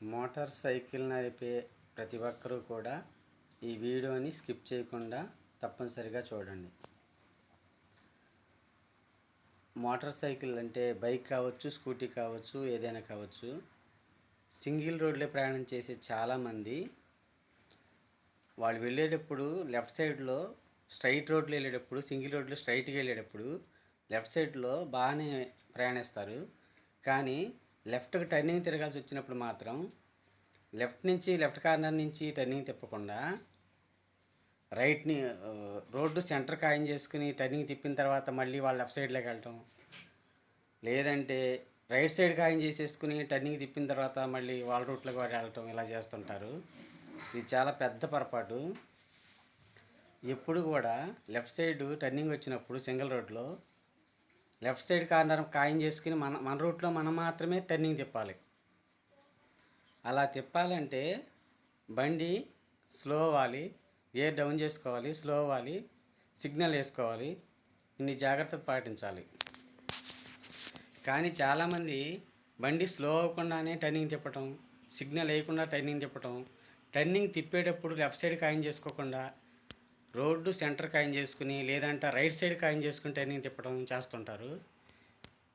Motor cycle నడిపే ప్రతి ఒక్కరూ కూడా ఈ వీడియోని స్కిప్ చేయకుండా తప్పనిసరిగా చూడండి. మోటార్ సైకిల్ అంటే బైక్ కావచ్చు స్కూటీ కావచ్చు ఏదైనా కావచ్చు సింగిల్ రోడ్లో ప్రయాణం చేసే చాలామంది వాళ్ళు వెళ్ళేటప్పుడు లెఫ్ట్ సైడ్లో స్ట్రైట్ రోడ్లు వెళ్ళేటప్పుడు సింగిల్ రోడ్లో స్ట్రైట్గా వెళ్ళేటప్పుడు లెఫ్ట్ సైడ్లో బాగానే ప్రయాణిస్తారు. కానీ లెఫ్ట్కి టర్నింగ్ తిరగాల్సి వచ్చినప్పుడు మాత్రం లెఫ్ట్ నుంచి లెఫ్ట్ కార్నర్ నుంచి టర్నింగ్ తిప్పకుండా రైట్ని రోడ్డు సెంటర్ ఖాయం చేసుకుని టర్నింగ్ తిప్పిన తర్వాత మళ్ళీ వాళ్ళ లెఫ్ట్ సైడ్లోకి వెళ్ళటం. లేదంటే రైట్ సైడ్ ఖాయం చేసేసుకుని టర్నింగ్ తిప్పిన తర్వాత మళ్ళీ వాళ్ళ రూట్లోకి వాడు వెళ్ళటం ఇలా చేస్తుంటారు. ఇది చాలా పెద్ద పొరపాటు. ఎప్పుడు కూడా లెఫ్ట్ సైడ్ టర్నింగ్ వచ్చినప్పుడు సింగిల్ రోడ్లో లెఫ్ట్ సైడ్ కార్నర్ ఖాయం చేసుకుని మన మన రూట్లో మనం మాత్రమే టర్నింగ్ తిప్పాలి. అలా తిప్పాలంటే బండి స్లో అవ్వాలి గేర్ డౌన్ చేసుకోవాలి స్లో అవ్వాలి సిగ్నల్ వేసుకోవాలి ఇన్ని జాగ్రత్తలు పాటించాలి. కానీ చాలామంది బండి స్లో అవ్వకుండానే టర్నింగ్ తిప్పటం సిగ్నల్ వేయకుండా టర్నింగ్ తిప్పటం టర్నింగ్ తిప్పేటప్పుడు లెఫ్ట్ సైడ్ ఖాయం చేసుకోకుండా రోడ్డు సెంటర్ ఖాయం చేసుకుని లేదంటే రైట్ సైడ్ ఖాయం చేసుకుంటే నేను తిప్పడం చేస్తుంటారు.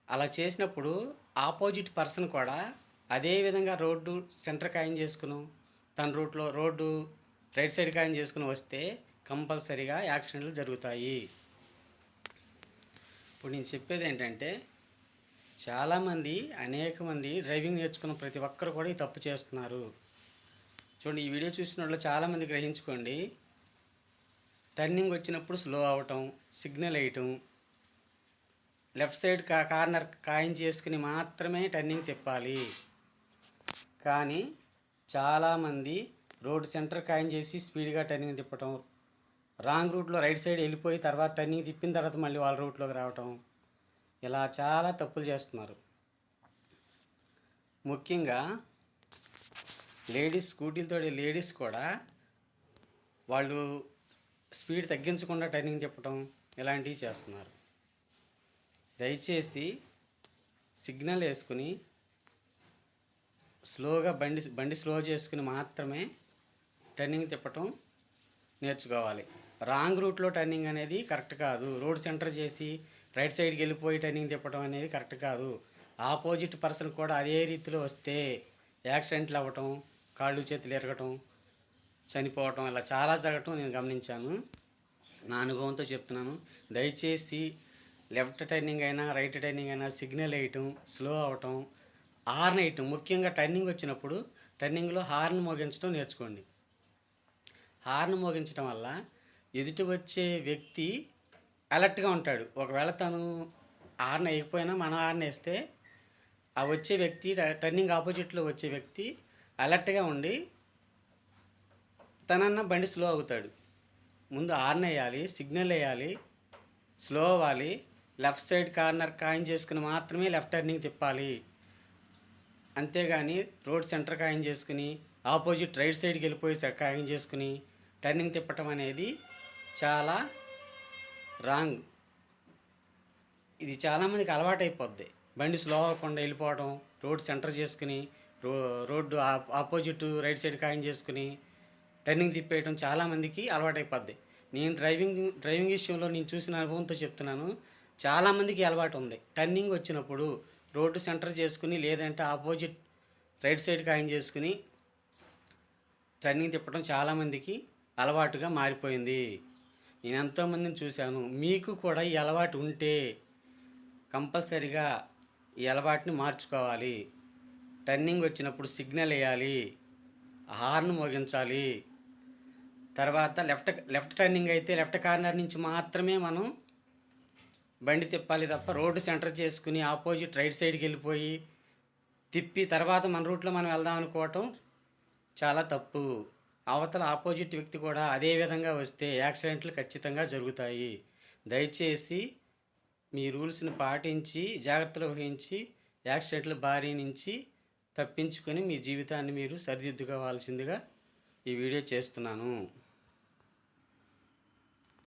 అలా చేసినప్పుడు ఆపోజిట్ పర్సన్ కూడా అదే విధంగా రోడ్డు సెంటర్ ఖాయం చేసుకుని తన రూట్లో రోడ్డు రైట్ సైడ్ ఖాయం చేసుకుని వస్తే కంపల్సరీగా యాక్సిడెంట్లు జరుగుతాయి. ఇప్పుడు నేను చెప్పేది ఏంటంటే చాలామంది అనేక మంది డ్రైవింగ్ నేర్చుకున్న ప్రతి ఒక్కరు కూడా ఈ తప్పు చేస్తున్నారు. చూడండి ఈ వీడియో చూసిన వాళ్ళు చాలామంది గ్రహించుకోండి టర్నింగ్ వచ్చినప్పుడు స్లో అవటం సిగ్నల్ వేయటం లెఫ్ట్ సైడ్ కా కార్నర్ కాయిన్ చేసుకుని మాత్రమే టర్నింగ్ తిప్పాలి. కానీ చాలామంది రోడ్ సెంటర్ కాయిన్ చేసి స్పీడ్గా టర్నింగ్ తిప్పటం రాంగ్ రూట్లో రైట్ సైడ్ వెళ్ళిపోయి తర్వాత టర్నింగ్ తిప్పిన తర్వాత మళ్ళీ వాళ్ళ రూట్లోకి రావటం ఇలా చాలా తప్పులు చేస్తున్నారు. ముఖ్యంగా లేడీస్ స్కూటీలతో లేడీస్ కూడా వాళ్ళు స్పీడ్ తగ్గించకుండా టర్నింగ్ తిప్పటం ఇలాంటివి చేస్తున్నారు. దయచేసి సిగ్నల్ వేసుకుని స్లోగా బండి బండి స్లో చేసుకుని మాత్రమే టర్నింగ్ తిప్పటం నేర్చుకోవాలి. రాంగ్ రూట్లో టర్నింగ్ అనేది కరెక్ట్ కాదు. రోడ్ సెంటర్ చేసి రైట్ సైడ్కి వెళ్ళిపోయి టర్నింగ్ తిప్పడం అనేది కరెక్ట్ కాదు. ఆపోజిట్ పర్సన్ కూడా అదే రీతిలో వస్తే యాక్సిడెంట్లు అవ్వటం కాళ్ళు చేతులు ఎరగటం చనిపోవటం ఇలా చాలా జరగటం నేను గమనించాను. నా అనుభవంతో చెప్తున్నాను. దయచేసి లెఫ్ట్ టర్నింగ్ అయినా రైట్ టర్నింగ్ అయినా సిగ్నల్ వేయటం స్లో అవటం హార్న్ వేయటం. ముఖ్యంగా టర్నింగ్ వచ్చినప్పుడు టర్నింగ్లో హార్న్ మోగించడం నేర్చుకోండి. హార్న్ మోగించడం వల్ల ఎదుటి వచ్చే వ్యక్తి అలర్ట్గా ఉంటాడు. ఒకవేళ తను హార్న్ వేయకపోయినా మనం హార్న్ వేస్తే ఆ వచ్చే వ్యక్తి టర్నింగ్ ఆపోజిట్లో వచ్చే వ్యక్తి అలర్ట్గా ఉండి తనన్న బండి స్లో అవుతాడు. ముందు హార్న్ వేయాలి సిగ్నల్ వేయాలి స్లో అవ్వాలి. లెఫ్ట్ సైడ్ కార్నర్ కాయిన్ చేసుకుని మాత్రమే లెఫ్ట్ టర్నింగ్ తిప్పాలి. అంతేగాని రోడ్ సెంటర్ కాయిన్ చేసుకుని ఆపోజిట్ రైట్ సైడ్కి వెళ్ళిపోయి కాయిన్ చేసుకుని టర్నింగ్ తిప్పటం అనేది చాలా రాంగ్. ఇది చాలామందికి అలవాటైపోద్ది బండి స్లో అవ్వకుండా వెళ్ళిపోవడం రోడ్ సెంటర్ చేసుకుని రో రోడ్డు ఆపోజిట్ రైట్ సైడ్ కాయిన్ చేసుకుని టర్నింగ్ తిప్పేయడం చాలామందికి అలవాటైపోద్ది. నేను డ్రైవింగ్ డ్రైవింగ్ విషయంలో నేను చూసిన అనుభవంతో చెప్తున్నాను. చాలామందికి అలవాటు ఉంది టర్నింగ్ వచ్చినప్పుడు రోడ్డు సెంటర్ చేసుకుని లేదంటే ఆపోజిట్ రైట్ సైడ్ ఖాయం చేసుకుని టర్నింగ్ తిప్పడం చాలామందికి అలవాటుగా మారిపోయింది. నేను ఎంతోమందిని చూశాను. మీకు కూడా ఈ అలవాటు ఉంటే కంపల్సరిగా ఈ అలవాటుని మార్చుకోవాలి. టర్నింగ్ వచ్చినప్పుడు సిగ్నల్ వేయాలి. హార్న్ మోగించాలి. తర్వాత లెఫ్ట్ లెఫ్ట్ టర్నింగ్ అయితే లెఫ్ట్ కార్నర్ నుంచి మాత్రమే మనం బండి తిప్పాలి తప్ప రోడ్డు సెంటర్ చేసుకుని ఆపోజిట్ రైట్ సైడ్కి వెళ్ళిపోయి తిప్పి తర్వాత మన రూట్లో మనం వెళ్దాం అనుకోవటం చాలా తప్పు. అవతల ఆపోజిట్ వ్యక్తి కూడా అదే విధంగా వస్తే యాక్సిడెంట్లు ఖచ్చితంగా జరుగుతాయి. దయచేసి మీ రూల్స్ని పాటించి జాగ్రత్తలు వహించి యాక్సిడెంట్ల బారి నుంచి తప్పించుకొని మీ జీవితాన్ని మీరు సరిదిద్దుకోవాల్సిందిగా ఈ వీడియో చేస్తున్నాను.